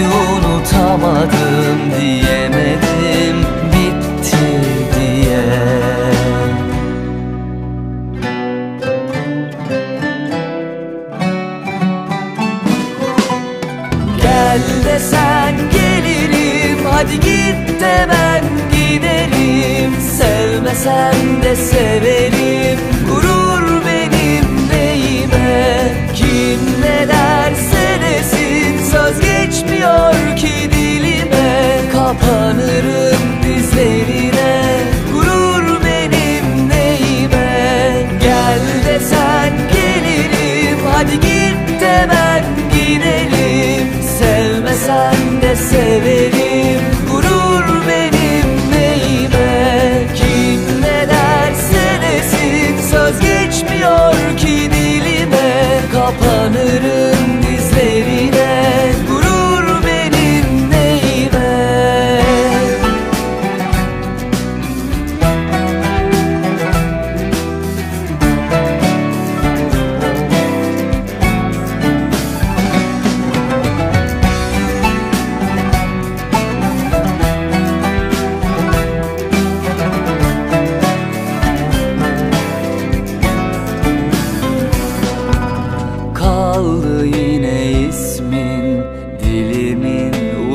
unutamadım Diyemedim bitti diye. Gel desen gelirim Hadi git de ben giderim. Sevmesem de severim Dizlerine Gurur benim neyime. Gel desen gelirim Hadi git de ben gidelim. Sevmesen de severim Gurur benim neyime. Kim ne derse desin Söz geçmiyor ki dilime. Kapanırım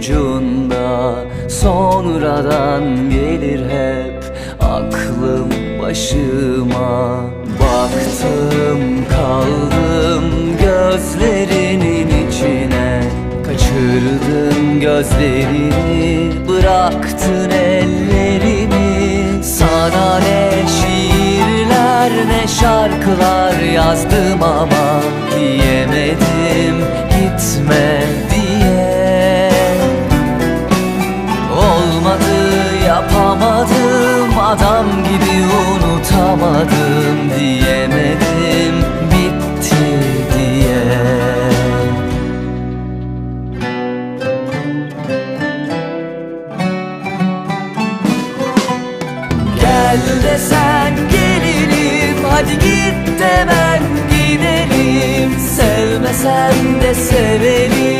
ucunda Sonradan gelir hep aklım başıma. Baktım kaldım gözlerinin içine. Kaçırdım gözlerini bıraktın ellerini. Sana ne şiirler ne şarkılar yazdım ama Diyemedim adam gibi unutamadım Diyemedim bitti diye. Gel desen gelirim Hadi git de ben gidelim. Sevmesem de severim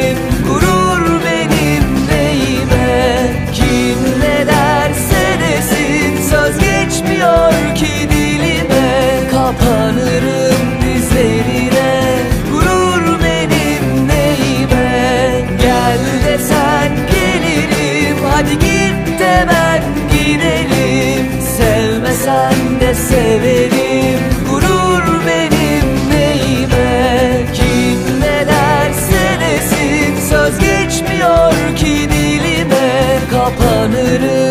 severim Gurur benim neyime? Kim ne derse desin Söz geçmiyor ki dilime. Kapanırım